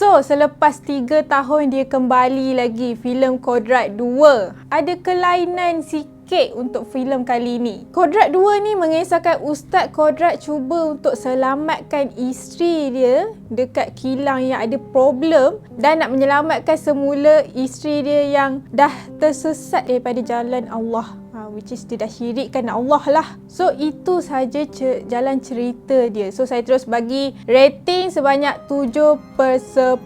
So, selepas 3 tahun dia kembali lagi filem Kodrat 2. Ada kelainan sikit untuk filem kali ini. Kodrat 2 ni mengisahkan Ustaz Kodrat cuba untuk selamatkan isteri dia dekat kilang yang ada problem dan nak menyelamatkan semula isteri dia yang dah tersesat daripada jalan Allah which is dia dah syirikkan Allah lah. So itu saja ce- jalan cerita dia. So saya terus bagi rating sebanyak 7 per 10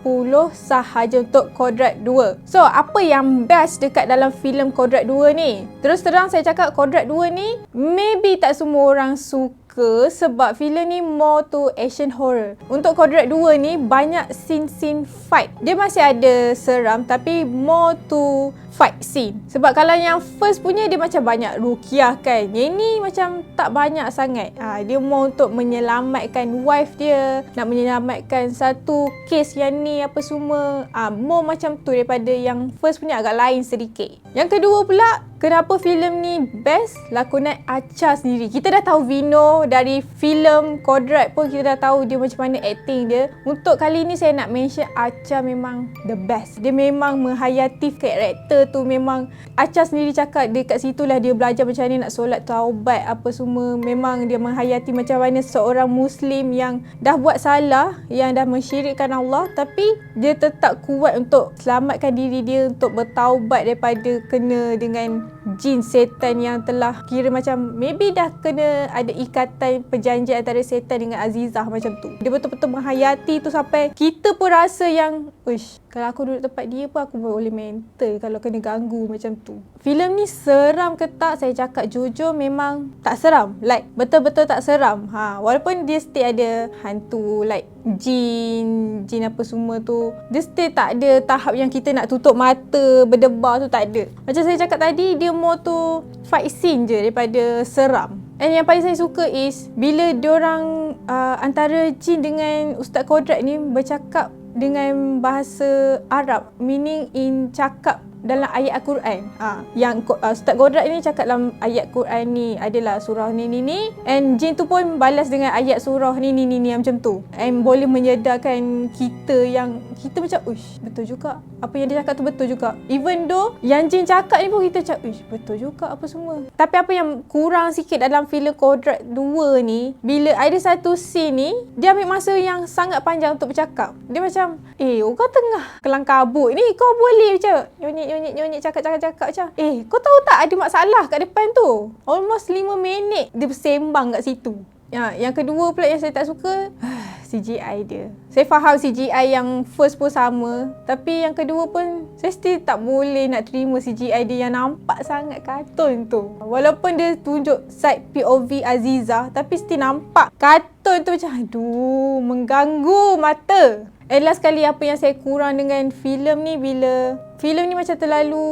sahaja untuk Kodrat 2. So apa yang best dekat dalam filem Kodrat 2 ni? Terus terang saya cakap Kodrat 2 ni maybe tak semua orang suka suka sebab filem ni more to action horror. Untuk Kodrat 2 ni banyak scene-scene fight. Dia masih ada seram tapi more to fight scene. Sebab kalau yang first punya dia macam banyak rukiah kan. Yang ni macam tak banyak sangat. Ha, dia more untuk menyelamatkan wife dia, nak menyelamatkan satu case yang ni apa semua. Ha, more macam tu daripada yang first punya agak lain sedikit. Yang kedua pula, kenapa filem ni best? Lakonan Acha sendiri. Kita dah tahu Vino dari filem Kodrat pun kita dah tahu dia macam mana acting dia. Untuk kali ni saya nak mention Acha memang the best. Dia memang menghayati karakter tu memang Acha sendiri cakap dekat situ lah dia belajar macam mana nak solat taubat apa semua. Memang dia menghayati macam mana seorang Muslim yang dah buat salah, yang dah mensyirikkan Allah tapi dia tetap kuat untuk selamatkan diri dia untuk bertaubat daripada kena dengan jin setan yang telah kira macam maybe dah kena ada ikat ikatan perjanjian antara setan dengan Azizah macam tu. Dia betul-betul menghayati tu sampai kita pun rasa yang, uish, kalau aku duduk tempat dia pun aku boleh mental kalau kena ganggu macam tu. Filem ni seram ke tak? Saya cakap jujur memang tak seram. Like betul-betul tak seram. Ha, walaupun dia still ada hantu like jin, jin apa semua tu. Dia still tak ada tahap yang kita nak tutup mata, berdebar tu tak ada. Macam saya cakap tadi, dia more tu fight scene je daripada seram. And yang paling saya suka is bila diorang uh, antara Jin dengan Ustaz Kodrat ni bercakap dengan bahasa Arab meaning in cakap dalam ayat Al-Quran. Ha, yang uh, Ustaz Godrat ni cakap dalam ayat Quran ni adalah surah ni ni ni and jin tu pun balas dengan ayat surah ni ni ni ni macam tu. And boleh menyedarkan kita yang kita macam uish betul juga. Apa yang dia cakap tu betul juga. Even though yang jin cakap ni pun kita cakap uish betul juga apa semua. Tapi apa yang kurang sikit dalam filem Kodrat 2 ni bila ada satu scene ni dia ambil masa yang sangat panjang untuk bercakap. Dia macam eh orang tengah kelang kabut ni kau boleh macam nyonyik nyonyik-nyonyik cakap-cakap-cakap macam eh kau tahu tak ada masalah kat depan tu? Almost 5 minit dia bersembang kat situ. Ya, yang kedua pula yang saya tak suka CGI dia. Saya faham CGI yang first pun sama tapi yang kedua pun saya still tak boleh nak terima CGI dia yang nampak sangat kartun tu. Walaupun dia tunjuk side POV Aziza tapi still nampak kartun tu macam aduh mengganggu mata And last kali apa yang saya kurang dengan filem ni bila filem ni macam terlalu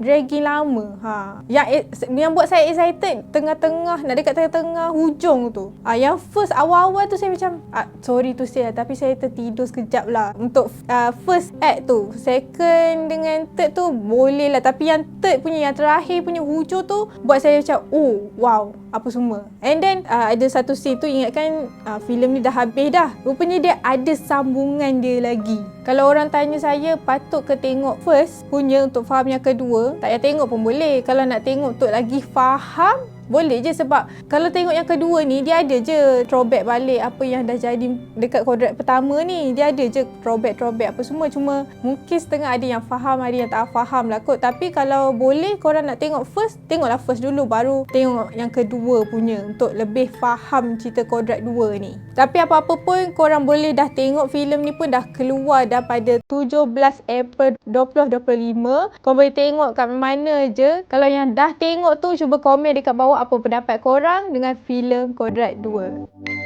dragging lama. Ha. Yang yang buat saya excited tengah-tengah nak dekat tengah-tengah hujung tu. Ah ha, yang first awal-awal tu saya macam ah, sorry tu saya tapi saya tertidur sekejap lah untuk uh, first act tu. Second dengan third tu boleh lah tapi yang third punya yang terakhir punya hujung tu buat saya macam oh wow apa semua. And then uh, ada satu scene tu ingatkan uh, filem ni dah habis dah. Rupanya dia ada sambungan dia lagi. Kalau orang tanya saya patut ke tengok first punya untuk faham yang kedua, tak payah tengok pun boleh. Kalau nak tengok untuk lagi faham, boleh je sebab kalau tengok yang kedua ni dia ada je throwback balik apa yang dah jadi dekat kodrat pertama ni. Dia ada je throwback throwback apa semua. Cuma mungkin setengah ada yang faham ada yang tak faham lah kot. Tapi kalau boleh korang nak tengok first tengoklah first dulu baru tengok yang kedua punya untuk lebih faham cerita kodrat dua ni. Tapi apa-apa pun korang boleh dah tengok filem ni pun dah keluar dah pada 17 April 2025 korang boleh tengok kat mana je. Kalau yang dah tengok tu cuba komen dekat bawah apa pendapat korang dengan filem Kodrat 2.